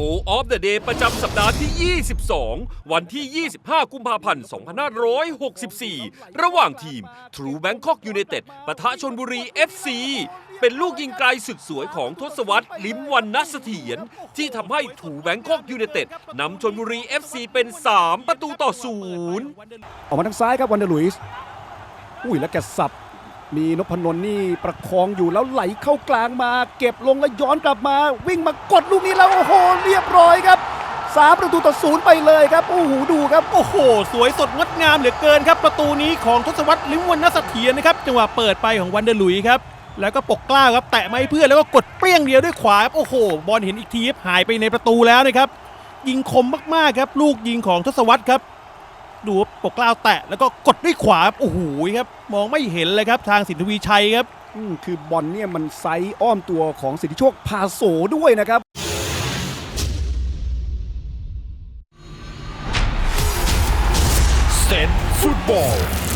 Go of the Day ประจำสัปดาห์ที่ 22 วันที่ 25 กุมภาพันธ์ 2564 ระหว่างทีม True Bangkok United ปะทะชนบุรี FC เป็นลูกยิงไกลสุดสวยของทศวรรษลิมวันนเสเถียรที่ทำให้ถูแบงคอกยูเนเต็ดนำชนบุรี FC เป็น 3 ประตูต่อศูนย์ออกมาทางซ้ายครับวันเดอร์ลุยส์อุ้ยแล้วแกสับ มีนพนนท์นี่ประคองอยู่แล้วไหลเข้ากลางมา เก็บลงแล้วย้อนกลับมา วิ่งมากดลูกนี้แล้วโอ้โหเรียบร้อยครับสามประตูต่อศูนย์ไปเลยครับโอ้โหดูครับ โอ้โห สวยสดงดงามเหลือเกินครับ ประตูนี้ของทศวรรษลิมวันนเสถียรนะครับจังหวะเปิดไปของวันเดอร์ลุยครับ แล้วก็ปกกล้าวครับแตะไม้เพื่อนแล้วก็กดเปรี้ยงเดียวด้วยขวาครับโอ้โห บอลเห็นอีกทีหายไปในประตูแล้วนะครับยิงคมมากๆครับ ลูกยิงของทศวรรษครับ ดูครับปกกล้าวแตะแล้วก็กดด้วยขวาครับโอ้โหครับมองไม่เห็นเลยครับทางสินทวีชัยครับอืมคือบอลเนี่ยมันไซส์อ้อมตัวของสิทธิโชคพาโสด้วยนะครับเซนฟุตบอล